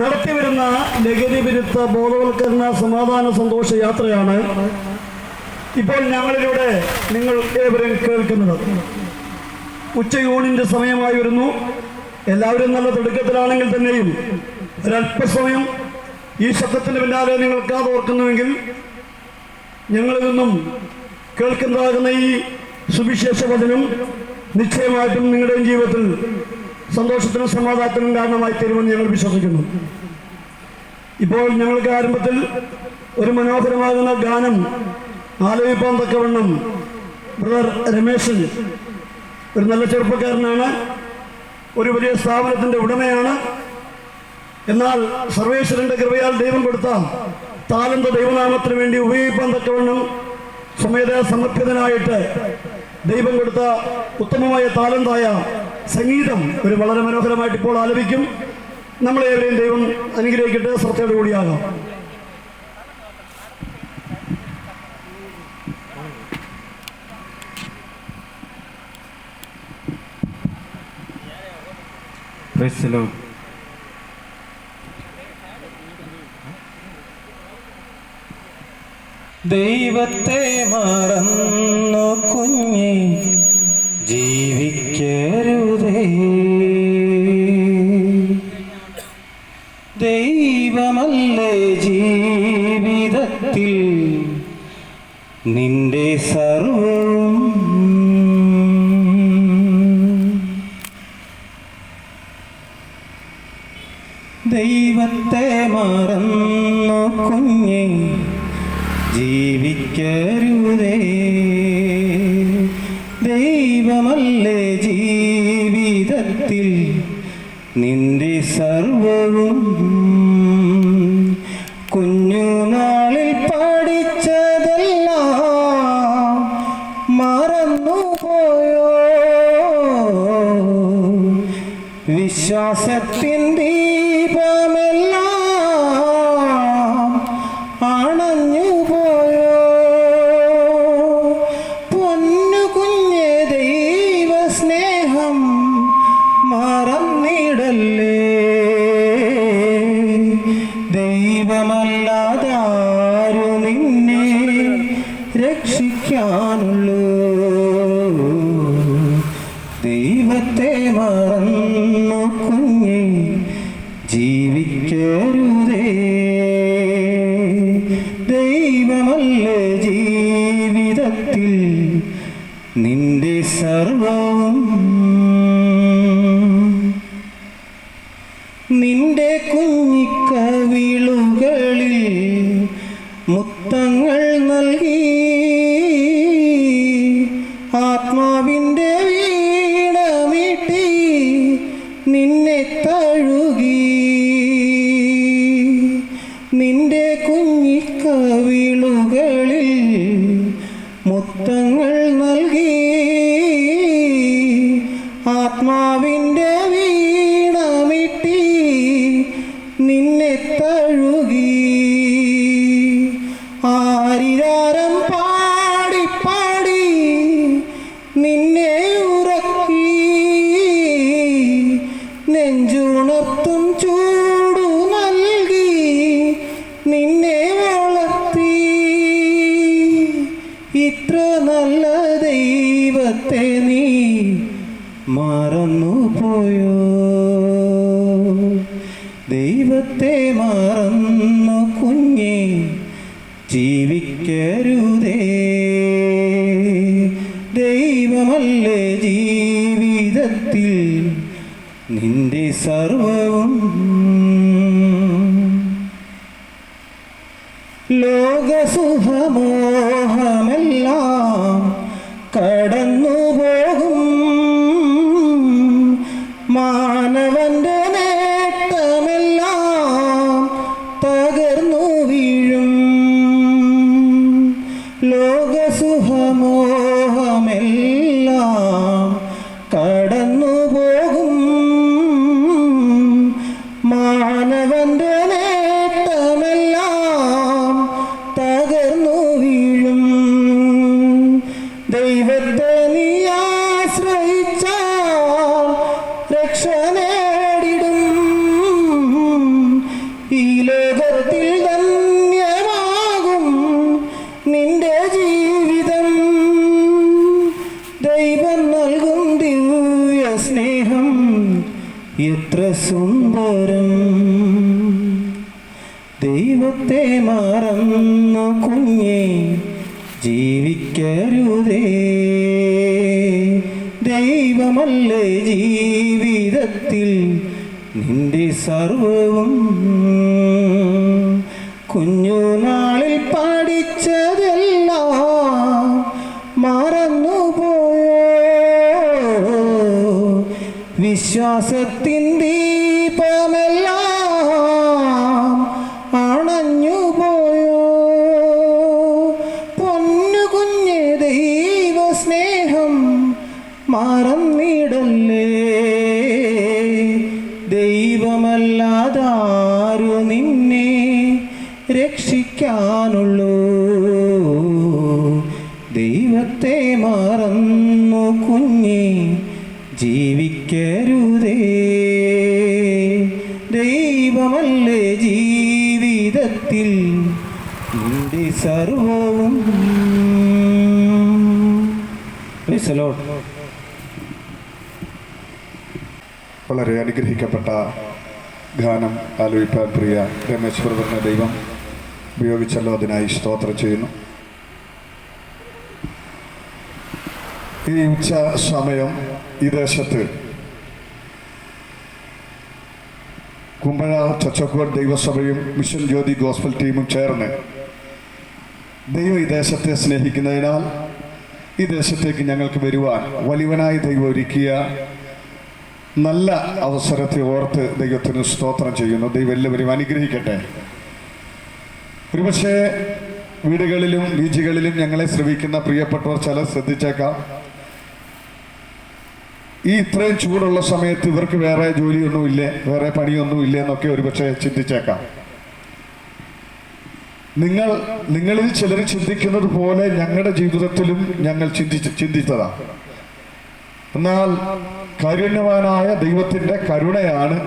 നടത്തിവരുന്ന ലഹരി വിരുദ്ധ ബോധവൽക്കരണ സമാധാന സന്തോഷ യാത്രയാണ് ഇപ്പോൾ ഞങ്ങളിലൂടെ നിങ്ങൾ ഏവരും കേൾക്കുന്നത്. ഉച്ചയൂണിന്റെ സമയമായി വരുന്നു. എല്ലാവരും നല്ല തിടുക്കത്തിലാണെങ്കിൽ തന്നെയും ഒരല്പസമയം ഈ ശബ്ദത്തിന് പിന്നാലെ നിങ്ങൾ കാതോർക്കുന്നുവെങ്കിൽ ഞങ്ങളിൽ നിന്നും കേൾക്കുന്നതാകുന്ന ഈ സുവിശേഷ വചനം നിശ്ചയമായിട്ടും നിങ്ങളുടെ ജീവിതത്തിൽ സന്തോഷത്തിനും സമാധാനത്തിനും കാരണമായി തീരുമെന്ന് ഞങ്ങൾ വിശ്വസിക്കുന്നു. ഇപ്പോൾ ഞങ്ങൾക്ക് ആരംഭത്തിൽ ഒരു മനോഹരമാകുന്ന ഗാനം ആലോചിപ്പാൻ തക്കവണ്ണം ബ്രദർ രമേശൻ ഒരു നല്ല ചെറുപ്പക്കാരനാണ് ഒരു വലിയ സ്ഥാപനത്തിന്റെ ഉടമയാണ്. എന്നാൽ സർവേശ്വരന്റെ കൃപയാൽ ദൈവം കൊടുത്ത താലന്ത ദൈവനാമത്തിന് വേണ്ടി ഉപയോഗിക്കാൻ തക്കവണ്ണം സ്വമേധ സമർപ്പിതനായിട്ട് ദൈവം കൊടുത്ത ഉത്തമമായ താലന്തായ സംഗീതം ഒരു വളരെ മനോഹരമായിട്ട് ഇപ്പോൾ ആലപിക്കും. നമ്മളേവരെയും ദൈവം അനുഗ്രഹിക്കട്ടെ. ശ്രദ്ധയോടു കൂടിയാകാം ദൈവത്തെ മറന്നു കുഞ്ഞി ജീവിക്കരുതേ ദൈവമല്ലേ ജീവിതത്തിൽ നിന്റെ സർവവും ദൈവത്തെ മറന്നു കുഞ്ഞെ ജീവിക്കരുതേ. നിന്റെ സർവവും കുഞ്ഞുനാളിൽ പഠിച്ചതെല്ലാം മറന്നുപോയോ? വിശ്വാസത്തിൻ ജീവിതത്തിൽ നിന്റെ സർവവും ലോകസുഖമോഹമെല്ലാം ദൈവത്തെ നീ ആശ്രയിച്ചാൽ നിന്റെ സർവവും കുഞ്ഞുനാളിൽ പഠിച്ചതെല്ലാം മറന്നുപോയോ? വിശ്വാസത്തിൻ ജീവിതത്തിൽ എന്റെ സർവവും. വളരെ അനുഗ്രഹിക്കപ്പെട്ട ഗാനം ആലോചിപ്പാൻ പ്രിയ രമേശ് ബ്രദറിനെ ദൈവം ഉപയോഗിച്ചല്ലോ അതിനായി സ്തോത്രം ചെയ്യുന്നു ഈ ഉച്ച സമയം ഈ ദേശത്ത് കുമ്പഴ ചച്ചക്കോട് ദൈവസഭയും മിഷൻ ജ്യോതി ഗോസ്ബൽ ടീമും ചേർന്ന് ദൈവം ഈ ദേശത്തെ സ്നേഹിക്കുന്നതിനാൽ ഈ ദേശത്തേക്ക് ഞങ്ങൾക്ക് വരുവാൻ വലിവനായി ദൈവം ഒരുക്കിയ നല്ല അവസരത്തെ ഓർത്ത് ദൈവത്തിന് സ്തോത്രം ചെയ്യുന്നു. ദൈവം എല്ലാവരും അനുഗ്രഹിക്കട്ടെ. ഒരുപക്ഷെ വീടുകളിലും ബീച്ചുകളിലും ഞങ്ങളെ ശ്രമിക്കുന്ന പ്രിയപ്പെട്ടവർ ചില ശ്രദ്ധിച്ചേക്കാം. ഈ ഇത്രയും ചൂടുള്ള സമയത്ത് ഇവർക്ക് വേറെ ജോലിയൊന്നുമില്ലേ വേറെ പണിയൊന്നുമില്ലേ എന്നൊക്കെ ഒരുപക്ഷെ ചിന്തിച്ചേക്കാം. നിങ്ങൾ നിങ്ങളിൽ ചിലർ ചിന്തിക്കുന്നത് പോലെ ഞങ്ങളുടെ ജീവിതത്തിലും ഞങ്ങൾ ചിന്തിച്ച് ചിന്തിച്ചതാണ് എന്നാൽ കാരുണ്യവാനായ ദൈവത്തിന്റെ കരുണയാണ്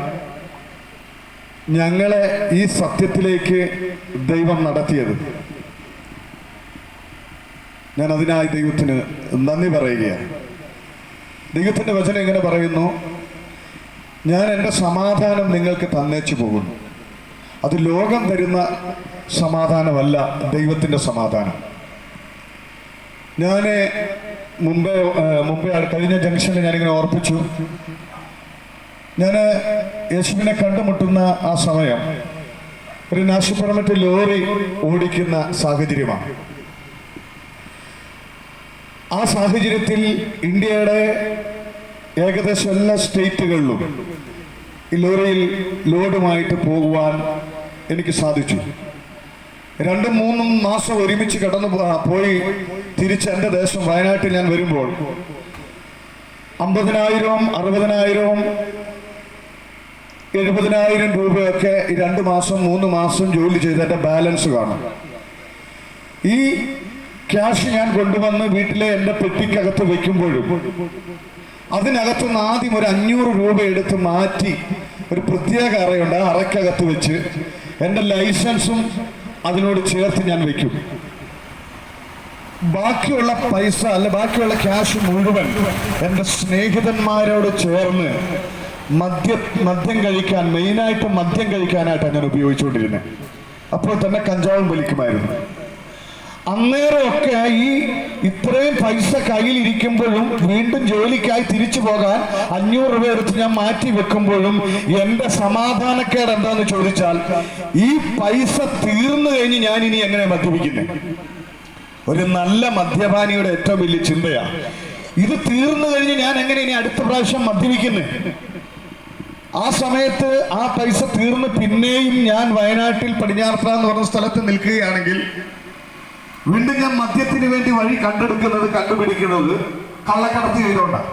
ഞങ്ങളെ ഈ സത്യത്തിലേക്ക് ദൈവം നടത്തിയത്. ഞാൻ അതിനായി ദൈവത്തിന് നന്ദി പറയുകയാണ്. ദൈവത്തിന്റെ വചനം ഇങ്ങനെ പറയുന്നു? ഞാൻ എന്റെ സമാധാനം നിങ്ങൾക്ക് തന്നേച്ചു പോകുന്നു. അത് ലോകം തരുന്ന സമാധാനമല്ല ദൈവത്തിന്റെ സമാധാനം. ഞാൻ മുമ്പേ മുമ്പേ കഴിഞ്ഞ ജംഗ്ഷനിൽ ഞാനിങ്ങനെ ഓർപ്പിച്ചു. ഞാൻ യേശുവിനെ കണ്ടുമുട്ടുന്ന ആ സമയം ഒരു നാഷണൽ പെർമിറ്റ് ലോറി ഓടിക്കുന്ന സാഹചര്യമാണ്. ആ സാഹചര്യത്തിൽ ഇന്ത്യയുടെ ഏകദേശം എല്ലാ സ്റ്റേറ്റുകളിലും ഈ ലോറിയിൽ ലോഡുമായിട്ട് പോകുവാൻ എനിക്ക് സാധിച്ചു. രണ്ടും മൂന്നും മാസം ഒരുമിച്ച് കടന്നു പോയി തിരിച്ച് എന്റെ ദേശം വയനാട്ടിൽ ഞാൻ വരുമ്പോൾ അമ്പതിനായിരവും അറുപതിനായിരവും എഴുപതിനായിരം രൂപയൊക്കെ രണ്ട് മാസം മൂന്ന് മാസം ജോലി ചെയ്തതിന്റെ ബാലൻസ് കാണും. ഈ ക്യാഷ് ഞാൻ കൊണ്ടുവന്ന് വീട്ടിലെ എന്റെ പെട്ടിക്കകത്ത് വെക്കുമ്പോഴും അതിനകത്ത് നിന്ന് ആദ്യം ഒരു അഞ്ഞൂറ് രൂപ എടുത്ത് മാറ്റി ഒരു പ്രത്യേക അറയുണ്ട്. ആ അറയ്ക്കകത്ത് വെച്ച് എന്റെ ലൈസൻസും അതിനോട് ചേർത്ത് ഞാൻ വെക്കും ബാക്കിയുള്ള പൈസ അല്ല ബാക്കിയുള്ള ക്യാഷ് മുഴുവൻ എന്റെ സ്നേഹിതന്മാരോട് ചേർന്ന് മദ്യ മദ്യം കഴിക്കാൻ മെയിനായിട്ട് മദ്യം കഴിക്കാനായിട്ടാണ് ഞാൻ ഉപയോഗിച്ചുകൊണ്ടിരുന്നത്. അപ്പോൾ തന്നെ കഞ്ചാവും വലിക്കുമായിരുന്നു. അന്നേരമൊക്കെ ഈ ഇത്രയും പൈസ കയ്യിലിരിക്കുമ്പോഴും വീണ്ടും ജോലിക്കായി തിരിച്ചു പോകാൻ അഞ്ഞൂറ് രൂപ എടുത്ത് ഞാൻ മാറ്റി വെക്കുമ്പോഴും എന്റെ സമാധാനക്കേട് എന്താന്ന് ചോദിച്ചാൽ ഈ പൈസ തീർന്നു കഴിഞ്ഞ് ഞാൻ ഇനി എങ്ങനെ മദ്യപിക്കുന്നത് ഒരു നല്ല മദ്യപാനിയുടെ ഏറ്റവും വലിയ ചിന്തയാ. ഇത് തീർന്നു കഴിഞ്ഞ് ഞാൻ എങ്ങനെ ഇനി അടുത്ത പ്രാവശ്യം മദ്യപിക്കുന്നത് ആ സമയത്ത് ആ പൈസ തീർന്ന് പിന്നെയും ഞാൻ വയനാട്ടിൽ പടിഞ്ഞാർത്ത എന്ന് പറഞ്ഞ സ്ഥലത്ത് നിൽക്കുകയാണെങ്കിൽ വീണ്ടും ഞാൻ മദ്യത്തിന് വേണ്ടി വഴി കണ്ടെടുക്കുന്നത് കണ്ടുപിടിക്കുന്നത് കള്ളക്കടത്ത് ചെയ്തുകൊണ്ടാണ്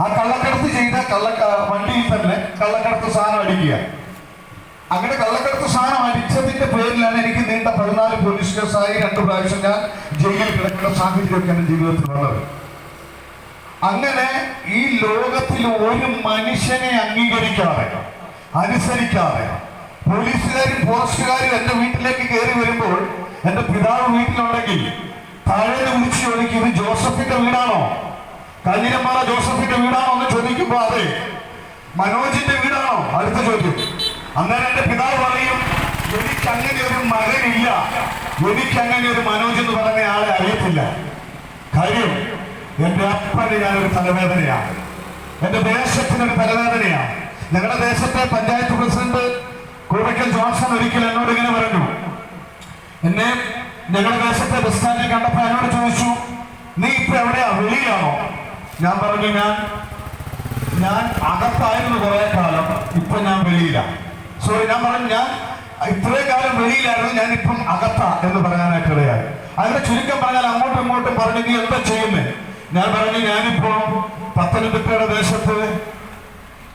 ആ കള്ളക്കടത്ത് ചെയ്ത കള്ള വണ്ടിയിൽ തന്നെ കള്ളക്കടത്ത് സാധനം അടിക്കുക. അങ്ങനെ കള്ളക്കടത്ത് സാധനം അടിച്ചതിന്റെ പേരിലാണ് എനിക്ക് നീണ്ട പതിനാല് പോലീസ് കേസായി രണ്ടു പ്രാവശ്യം ഞാൻ ജയിലിൽ കിടക്കുന്ന സാഹചര്യമൊക്കെ എന്റെ ജീവിതത്തിലുള്ളത് അങ്ങനെ ഈ ലോകത്തിൽ ഒരു മനുഷ്യനെ അംഗീകരിക്കാതെ അനുസരിക്കാതെ പോലീസുകാരും ഫോറസ്റ്റുകാരും എന്റെ വീട്ടിലേക്ക് കയറി വരുമ്പോൾ എന്റെ പിതാവ് വീട്ടിലുണ്ടെങ്കിൽ താഴെ കുറിച്ച് ചോദിക്കും ഇത് ജോസഫിന്റെ വീടാണോ? കല്ലിരമ്പാറ ജോസഫിന്റെ വീടാണോ? എന്ന് ചോദിക്കുമ്പോ അതെ. മനോജിന്റെ വീടാണോ? അടുത്ത ചോദ്യം. അന്നേരം എന്റെ പിതാവ് പറയും എനിക്ക് അങ്ങനെ ഒരു മകനില്ല. എനിക്ക് അങ്ങനെ ഒരു മനോജ് എന്ന് പറഞ്ഞ ആളെ അറിയത്തില്ല. കാര്യം എന്റെ അപ്പന് ഞാനൊരു തലവേദനയാണ്. എന്റെ ദേശത്തിന് ഒരു തലവേദനയാണ്. ഞങ്ങളുടെ ദേശത്തെ പഞ്ചായത്ത് പ്രസിഡന്റ് കോഴിക്കൽ ജോൺസൺ ഒരിക്കൽ എന്നോട് ഇങ്ങനെ പറഞ്ഞു. എന്നെ ഞങ്ങളുടെ ദേശത്തെ ബസ് സ്റ്റാൻഡിൽ കണ്ടപ്പോ എന്നോട് ചോദിച്ചു നീ ഇപ്പൊ എവിടെയാ? വെളിയിലാണോ? ഞാൻ പറഞ്ഞു ഞാൻ ഞാൻ അകത്തായിരുന്നു കുറെ കാലം ഇപ്പൊ ഞാൻ വെളിയിലാണ് സോറി ഞാൻ പറഞ്ഞു ഞാൻ ഇത്രയും കാലം വെളിയിലായിരുന്നു ഞാൻ ഇപ്പം അകത്ത എന്ന് പറയാനായിട്ട് ഇടയായി. അതിന്റെ ചുരുക്കം പറഞ്ഞാൽ അങ്ങോട്ടും ഇങ്ങോട്ടും പറഞ്ഞു നീ എന്താ ചെയ്യുന്നേ? ഞാൻ പറഞ്ഞു ഞാനിപ്പോ പത്തനംതിട്ടയുടെ ദേശത്ത്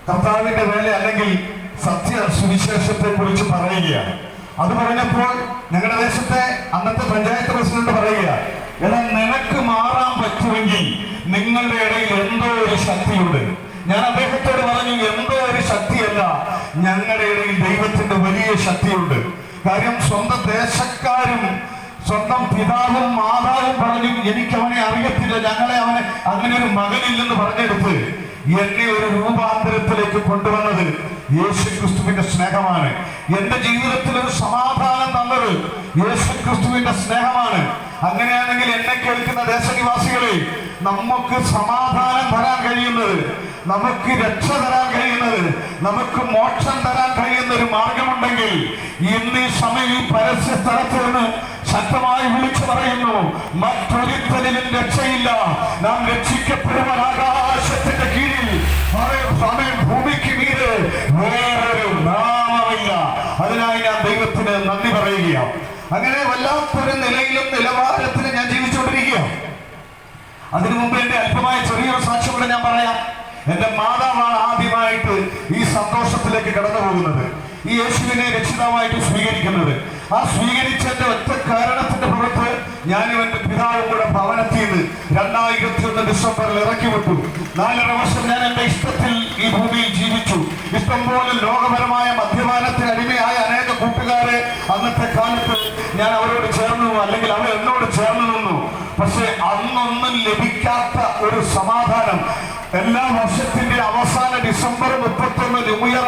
കർത്താവിന്റെ വേല അല്ലെങ്കിൽ സത്യ സുവിശേഷത്തെ കുറിച്ച് പറയുകയാണ്. അത് പറഞ്ഞപ്പോൾ ഞങ്ങളുടെ ദേശത്തെ അന്നത്തെ പഞ്ചായത്ത് പ്രസിഡന്റ് പറയുക എന്നാൽ നിനക്ക് മാറാൻ പറ്റുമെങ്കിൽ നിങ്ങളുടെ ഇടയിൽ എന്തോ ഒരു ശക്തിയുണ്ട്. ഞാൻ അദ്ദേഹത്തോട് പറഞ്ഞു എന്തോ ഒരു ശക്തിയല്ല ഞങ്ങളുടെ ഇടയിൽ ദൈവത്തിന്റെ വലിയ ശക്തിയുണ്ട്. കാര്യം സ്വന്തം ദേശക്കാരും സ്വന്തം പിതാവും മാതാവും പറഞ്ഞു എനിക്ക് അവനെ അറിയത്തില്ല ഞങ്ങളെ അവനെ അങ്ങനെ ഒരു മകനില്ലെന്ന് പറഞ്ഞെടുത്ത് എന്നെ ഒരു രൂപാന്തരത്തിലേക്ക് കൊണ്ടുവന്നത് യേശു ക്രിസ്തുവിന്റെ സ്നേഹമാണ്. എന്റെ ജീവിതത്തിൽ ഒരു സമാധാനം തന്നത് യേശു ക്രിസ്തുവിന്റെ സ്നേഹമാണ്. അങ്ങനെയാണെങ്കിൽ എന്നെ കേൾക്കുന്ന ദേശനിവാസികളെ നമുക്ക് സമാധാനം തരാൻ കഴിയുന്നത് നമുക്ക് രക്ഷ തരാൻ കഴിയുന്നത് നമുക്ക് മോക്ഷം തരാൻ കഴിയുന്ന ഒരു മാർഗമുണ്ടെങ്കിൽ ഇന്ന് ഈ സമയം പരസ്യ സ്ഥലത്ത് നിന്ന് ശക്തമായി വിളിച്ചു പറയുന്നു മറ്റൊരുത്തലിലും രക്ഷയില്ല. നാം രക്ഷിക്കപ്പെടുവാൻ ആകാശത്തിന്റെ കീഴിൽ ഭൂമിക്ക് മീതെ വേറൊരു നാമമില്ല. അതിനായി ഞാൻ ദൈവത്തിന് നന്ദി പറയുകയാണ് അങ്ങനെ വല്ലാത്തൊരു നിലയിലും നിലവാരത്തിലും ഞാൻ ജീവിച്ചുകൊണ്ടിരിക്കുകയാണ് അതിനു മുമ്പ് എന്റെ അല്പമായ ചെറിയൊരു സാക്ഷ്യം കൂടെ ഞാൻ പറയാം. എന്റെ മാതാവാണ് ആദ്യമായിട്ട് ഈ സന്തോഷത്തിലേക്ക് കടന്നു പോകുന്നത് ഈ യേശുവിനെ രക്ഷിതാവായിട്ട് സ്വീകരിക്കുന്നത്. ആ സ്വീകരിച്ചതിന്റെ ഒറ്റ കാരണത്തിന്റെ പുറത്ത് ഞാൻ ഇവന്റെ പിതാവും കൂടെ ഭവനത്തിൽ നിന്ന് രണ്ടായിരത്തി ഒന്ന് ഡിസംബറിൽ ഇറക്കി വിട്ടു നാലര വർഷം ഞാൻ എന്റെ ഇഷ്ടത്തിൽ ഈ ഭൂമിയിൽ ജീവിച്ചു. ഇഷ്ടം പോലെ ലോകപരമായ മദ്യപാനത്തിന് അടിമയായ അനേക കൂട്ടുകാരെ അന്നത്തെ കാലത്ത് ഞാൻ അവരോട് ചേർന്നു അല്ലെങ്കിൽ അവർ എന്നോട് ചേർന്ന് നിന്നു. പക്ഷെ അന്നൊന്നും ലഭിക്കാത്ത ഒരു സമാധാനം എല്ലാ വർഷത്തിന്റെ അവസാന ഡിസംബർ മുപ്പത്തൊന്ന് ന്യൂ ഇയർ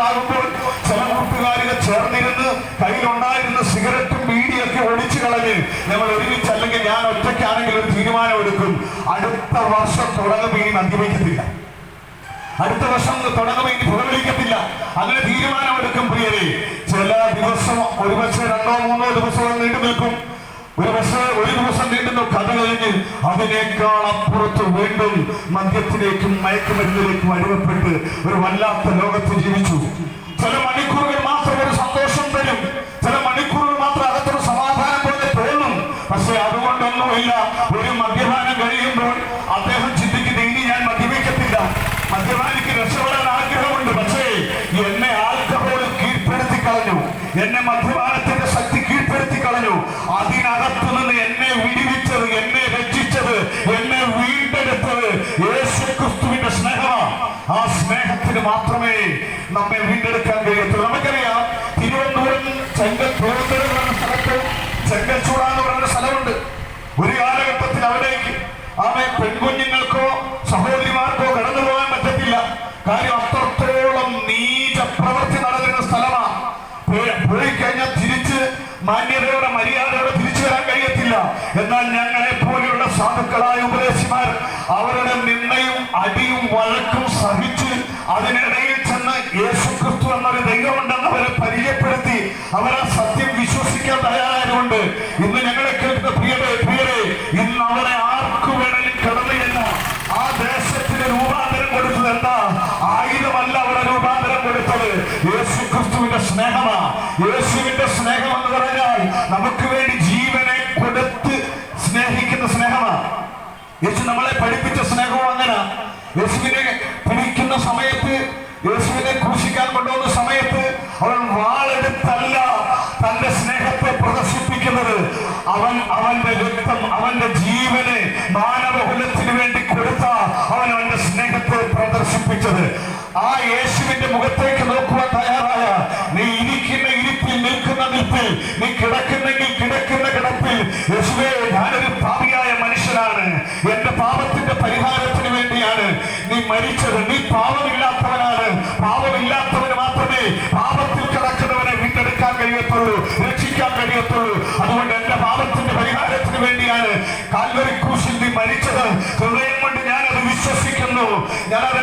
ചില കൂട്ടുകാരികൾ ചേർന്നിരുന്ന് കയ്യിലുണ്ടായിരുന്ന സിഗരറ്റും ബീഡിയൊക്കെ ഒളിച്ചു കളഞ്ഞ് ഞങ്ങൾ ഒരുമിച്ച് അല്ലെങ്കിൽ ഞാൻ ഒറ്റയ്ക്കാണെങ്കിൽ ഒരു തീരുമാനമെടുക്കും. അടുത്ത വർഷം തുടങ്ങുമ്പോൾ ഇനി മദ്യപിക്കത്തില്ല. അടുത്ത വർഷം തുടങ്ങുമ്പോൾ ഇനി പുറവിളിക്കത്തില്ല അങ്ങനെ തീരുമാനമെടുക്കും പ്രിയരെ. ചില ദിവസം ഒരുപക്ഷെ രണ്ടോ മൂന്നോ ദിവസം നീണ്ടു നിൽക്കും ഒരു ദിവസം ഒരു ദിവസം നീണ്ടുന്ന കഥ കഴിഞ്ഞ് അതിനേക്കാൾ അപ്പുറത്ത് വീണ്ടും മദ്യത്തിലേക്കും മയക്കുമരുന്നിലേക്കും അടിമപ്പെട്ട് ഒരു വല്ലാത്ത ലോകത്ത് ജീവിച്ചു. സ്നേഹത്തിന് മാത്രമേ നമ്മെ വീണ്ടെടുക്കാൻ കഴിയത്തുള്ളൂ. നമുക്കറിയാം തിരുവനന്തപുരം ചെങ്കൽ എന്ന സ്ഥലത്ത് എന്ന് പറയുന്ന സ്ഥലമുണ്ട്. ഒരു കാലഘട്ടത്തിൽ അവിടേക്ക് ആമെ പെൺകുഞ്ഞുങ്ങൾക്കോ സഹോദരിമാർക്കോ കടന്നു പോകാൻ പറ്റത്തില്ല. കാര്യം അത്രത്തോളം നീച പ്രവൃത്തി നടന്നിരുന്ന സ്ഥലമാണ്. പോയി കഴിഞ്ഞാൽ തിരിച്ച് മാന്യതയോടെ മര്യാദയോടെ തിരിച്ചു വരാൻ കഴിയത്തില്ല. എന്നാൽ ഞങ്ങളെ പോലെയുള്ള സാധുക്കളായ ഉപദേശിമാർ അവരുടെ നിന്നയും അടിയും വഴക്കും സഹിച്ച് അവരെ സത്യം വിശ്വസിക്കാൻ തയ്യാറായതുകൊണ്ട് ഇന്ന് ഞങ്ങളെ കേൾക്കുന്ന പ്രിയരെ പ്രിയരെ ഇന്ന് അവരെ ആർക്കു വേണമെങ്കിൽ കടന്നു എന്ന ആ ദേശത്തിന് രൂപാന്തരം കൊടുത്തത് എന്താ? ആയുധമല്ല അവരെ രൂപാന്തരം കൊടുത്തത്. യേശു ക്രിസ്തുവിന്റെ സ്നേഹമാ. യേശുവിന്റെ സ്നേഹം എന്ന് പറഞ്ഞാൽ നമുക്ക് വേണ്ടി ജീവനെ കൊടുത്ത് സ്നേഹിക്കുന്ന സ്നേഹമാ. യേശു നമ്മളെ പഠിപ്പിച്ച സ്നേഹവും അങ്ങനെ. യേശുവിനെ പിടിക്കുന്ന സമയത്ത് യേശുവിനെ ക്രൂശിക്കാൻ കൊണ്ടുവന്ന സമയത്ത് വാളെടുത്തല്ല തന്റെ സ്നേഹത്തെ പ്രദർശിപ്പിക്കുന്നത്. അവൻ അവന്റെ രക്തം അവന്റെ ജീവനെ മാനവകുലത്തിന് വേണ്ടി കൊടുത്ത അവൻ അവന്റെ സ്നേഹത്തെ പ്രദർശിപ്പിച്ചത്. ആ യേശുവിന്റെ മുഖത്തേക്ക് നോക്കുവാൻ തയ്യാറായ നീ ഇരിക്കുന്ന ഇരിപ്പിൽ നിൽക്കുന്ന നിൽപ്പിൽ നീ കിടക്കുന്നെങ്കിൽ കിടക്കുന്ന കിടപ്പിൽ യേശുവേ ഞാനൊരു പാപിയായ മനുഷ്യനാണ്. എന്റെ പാപത്തിന്റെ പരിഹാരത്തിന് വേണ്ടിയാണ് നീ മരിച്ചത്. നീ പാപമില്ലാത്തവനാണ്. പാപമില്ലാത്തവന് മാത്രമേ കഴിയത്തുള്ളൂ രക്ഷിക്കാൻ കഴിയത്തുള്ളൂ. അതുകൊണ്ട് എന്റെ പാപത്തിന്റെ പരിഹാരത്തിന് വേണ്ടിയാണ് കാൽവരി ക്രൂശിൽ മരിച്ചത്. ഹൃദയം കൊണ്ട് ഞാൻ ഞാനത് വിശ്വസിക്കുന്നു. ഞാനത്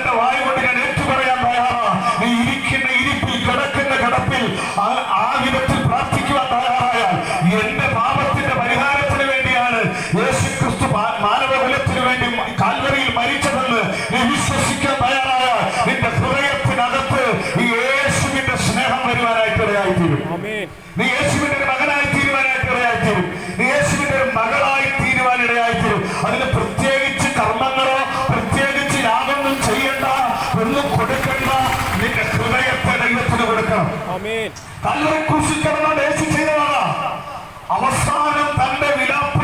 അവസാനം തന്റെ വിലാപ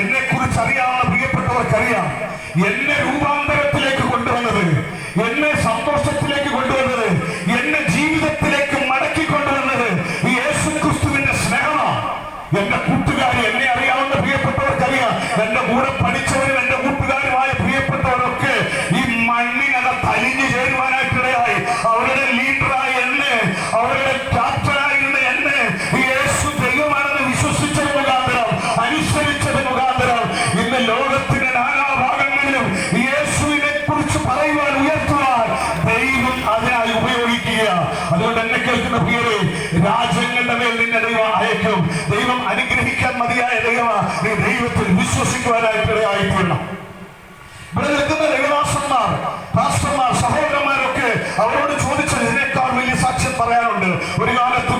എന്നെ കുറിച്ച് അറിയാവുന്ന പ്രിയപ്പെട്ടവർക്കറിയാം. എന്നെ രൂപാന്തരം നിങ്ങളുടെ മേൽ നിന്നെ ദൈവം അയക്കും. ദൈവം അനുഗ്രഹിക്കാൻ മതിയായ ദൈവമാണ് നീ ദൈവത്തിൽ വിശ്വസിക്കുവാനായിട്ട് ഇടയായിക്കൊള്ളണം ഇവിടെ നിൽക്കുന്ന രവിദാസന്മാർ പാസ്റ്റർമാർ സഹോദരന്മാരൊക്കെ അവരോട് ചോദിച്ചത് ഇതിനേക്കാൾ വലിയ സാക്ഷ്യം പറയാനുണ്ട്. ഒരു കാലത്ത്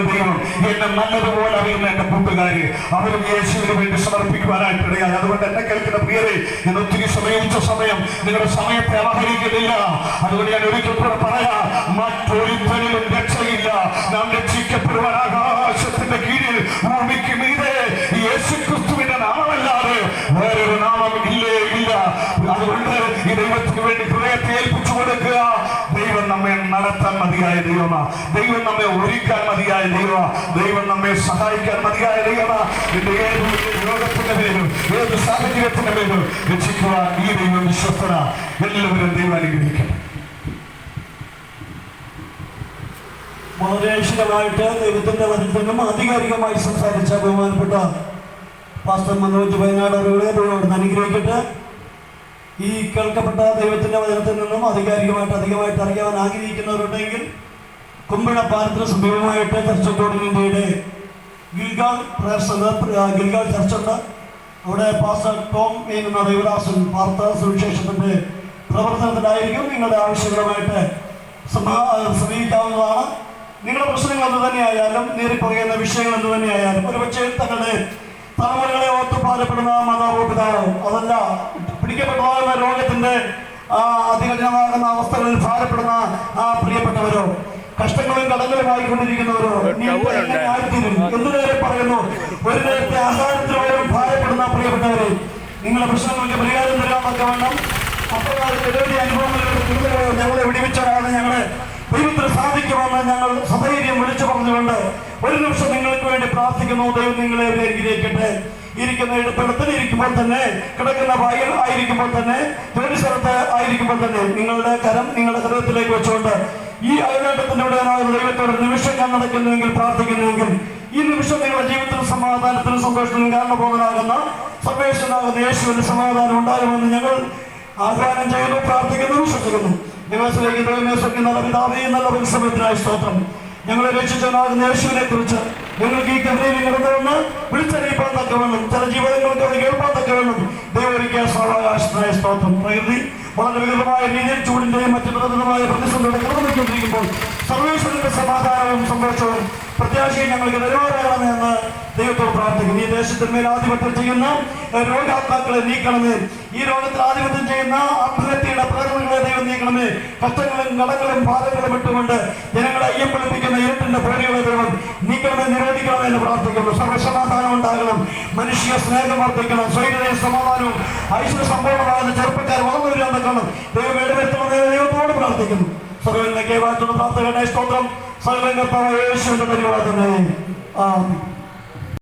ഒരു എന്നെ നല്ലതുപോലെ അറിയുന്ന എന്റെ കൂട്ടുകാര് അവരും യേശുവിന് വേണ്ടി സമർപ്പിക്കുവാനായിട്ട് ഇടയായി. അതുകൊണ്ട് എന്നെ കേൾക്കുന്ന പ്രിയരെ ഞാൻ ഒത്തിരി സമയിച്ച സമയം നിങ്ങളുടെ സമയത്തെ അവഹരിക്കുന്നില്ല അതുകൊണ്ട് ഞാൻ ഒരിക്കൽ കൂടെ പറയാം മറ്റൊരു രക്ഷയില്ല. നാം രക്ഷിക്കപ്പെടുവാനായി ദൈവമ ദൈവം നമ്മെ ഒരുക്കാൻ മതിയായ ദൈവമ ദൈവം നമ്മെ സഹായിക്കാൻ മതിയായ ദൈവമ. നിന്റെ ഏത് രോഗത്തിന്റെ പേരും ഏത് സാഹചര്യത്തിന്റെ പേരും രക്ഷിക്കുവാൻ ഈ ദൈവം വിശ്വസ്തന. എല്ലാവരും ദൈവം അനുഗ്രഹിക്കട്ടെ. മോദേശികമായിട്ട് ദൈവത്തിന്റെ വചനത്തിനും ആധികാരികമായി സംസാരിച്ച ബഹുമാനപ്പെട്ട പാസ്റ്റർ മനോജ് വയനാട് അവരുടെ ദൈവം അനുഗ്രഹിക്കട്ടെ. ഈ കേൾക്കപ്പെട്ട ദൈവത്തിന്റെ വചനത്തിൽ നിന്നും ആധികാരികമായിട്ട് അധികമായിട്ട് അറിയാൻ ആഗ്രഹിക്കുന്നവരുണ്ടെങ്കിൽ കുമ്പഴ പാലത്തിന് സമീപമായിട്ട് ചർച്ചത്തോട് ഇന്ത്യയുടെ ഗിൽഗാൾ ഗിൽഗാൾ ചർച്ചുണ്ട്. അവിടെ പാസ്റ്റർ ടോം എന്ന ദൈവദാസൻ വാർത്താ സുവിശേഷത്തിന്റെ പ്രവർത്തനത്തിലായിരിക്കും നിങ്ങളുടെ ആവശ്യങ്ങളുമായിട്ട് സമാ- സമീപിക്കാവുന്നതാണ്. നിങ്ങളുടെ പ്രശ്നങ്ങൾ എന്ത് തന്നെയായാലും നേരിപ്പറയുന്ന വിഷയങ്ങൾ എന്ത് തന്നെയായാലും ഒരുപക്ഷെ തങ്ങളുടെ തലമുറകളെ ഓർത്തുപാലപ്പെടുന്ന പാലപ്പെടുന്ന മാതാവോ പിതാവോ അതല്ല പിടിക്കപ്പെട്ടതാകുന്ന രോഗത്തിന്റെ ആ അതികഠിനമാകുന്ന അവസ്ഥകളിൽ ഭാരപ്പെടുന്ന ആ പ്രിയപ്പെട്ടവരോ കഷ്ടങ്ങളും കടങ്ങളുമായിക്കൊണ്ടിരിക്കുന്നവരോ നീ ഇപ്പോൾ എങ്ങനെ ആയിത്തീരും? എന്തു പറയുന്നു ഒരു നേരത്തെ ആഹാരത്തിന് ഭാരപ്പെടുന്ന പ്രിയപ്പെട്ടവരെ നിങ്ങളുടെ പ്രശ്നങ്ങൾക്ക് പരിഹാരം തരാമൊക്കെ വേണം. അപ്പോഴത്തെ അനുഭവങ്ങളിലൂടെ ഞങ്ങളെ വിടിവിച്ചവരാണ് ഞങ്ങളെ ദൈവത്തിന് സാധിക്കുമെന്ന് ഞങ്ങൾ സധൈര്യം വിളിച്ചു പറഞ്ഞുകൊണ്ട് ഒരു നിമിഷം നിങ്ങൾക്ക് വേണ്ടി പ്രാർത്ഥിക്കുന്നു. ദൈവം നിങ്ങളെ അനുഗ്രഹിക്കട്ടെ. ഇരിക്കുന്ന ഇടപ്പിടത്തിൽ ഇരിക്കുമ്പോൾ തന്നെ കിടക്കുന്ന വായിൽ ആയിരിക്കുമ്പോൾ തന്നെ ജോലി സ്ഥലത്ത് ആയിരിക്കുമ്പോൾ തന്നെ നിങ്ങളുടെ കരം നിങ്ങളുടെ ഹൃദയത്തിലേക്ക് വെച്ചുകൊണ്ട് ഈ ഉടനായ ദൈവത്തോട് നിമിഷം ഞാൻ നടക്കുന്നുവെങ്കിൽ പ്രാർത്ഥിക്കുന്നുവെങ്കിൽ ഈ നിമിഷം നിങ്ങളുടെ ജീവിതത്തിൽ സമാധാനത്തിനും സന്തോഷത്തിനും കാരണബോധനാകുന്ന സർവേശ്വരനാകുന്ന യേശുവിന്റെ സമാധാനം ഉണ്ടാകുമെന്ന് ഞങ്ങൾ ആഹ്വാനം ചെയ്യുന്നു പ്രാർത്ഥിക്കുന്നു വിശ്വസിക്കുന്നു ദിവസത്തിലേക്ക് ദൈവമേ നല്ല പിതാവേ നല്ല പരിശ്രമത്തിനായ സ്തോത്രം. ഞങ്ങളെ രക്ഷിച്ചവനാകുന്ന യേശുവിനെ കുറിച്ച് ഞങ്ങൾക്ക് ഈ കഥയിൽ കിടന്നുവന്ന് വിളിച്ചറിയിപ്പാൻ തക്കവണ്ണം ചില ജീവിതങ്ങൾക്ക് അത് കേൾപ്പാൻ തക്കവണ്ണം ദൈവം ഒരുക്കിയ സ്വാവകാശത്തിനായ സ്തോത്രം. പ്രകൃതി വളരെ വികൃതമായ രീതിയിൽ ചൂടിന്റെയും മറ്റു പ്രകൃതമായ പ്രതിസന്ധിയുടെ കിടന്നുകൊണ്ടിരിക്കുമ്പോൾ സർവേശ്വരന്റെ സമാധാനവും സന്തോഷവും പ്രത്യാശയും ഞങ്ങൾക്ക് നിലവാരണമെന്ന് ദൈവത്തോട് പ്രാർത്ഥിക്കുന്നു. ഈ ദേശത്തിന്മേൽ ആധിപത്യം ചെയ്യുന്ന രോഗാത്മാക്കളെ നീക്കണമേ. ഈ രോഗത്തിൽ ആധിപത്യം ചെയ്യുന്ന ആത്മഹത്യയുടെ പ്രകടനങ്ങളെ ദൈവം നീക്കണമേ. കഷ്ടങ്ങളും കടങ്ങളും ഭാരങ്ങളും ഇട്ടുകൊണ്ട് ജനങ്ങളെ അയ്യപ്പെടുപ്പിക്കുന്ന ഇരുട്ടിന്റെ പ്രകടികളെ ദൈവം നീക്കണമേ നിരോധിക്കണമേ എന്ന് പ്രാർത്ഥിക്കുന്നു. സർവസമാധാനം ഉണ്ടാകണം. മനുഷ്യ സ്നേഹം വർദ്ധിക്കണം സ്വൈര്യതയും സമാധാനവും ഐശ്വര്യ സമ്പൂർണമാകുന്ന ചെറുപ്പക്കാർ വളർന്നു വരാൻ നിൽക്കണം ദൈവം ഇടവരുത്തണമെന്ന് ദൈവത്തോട് പ്രാർത്ഥിക്കുന്നു. സർവ കേവാറ്റുള്ള പ്രാർത്ഥകരുടെ സ്തോത്രം. സർവ കർത്താവ് യേശുവിന്റെ പരിപാടി തന്നെ ആ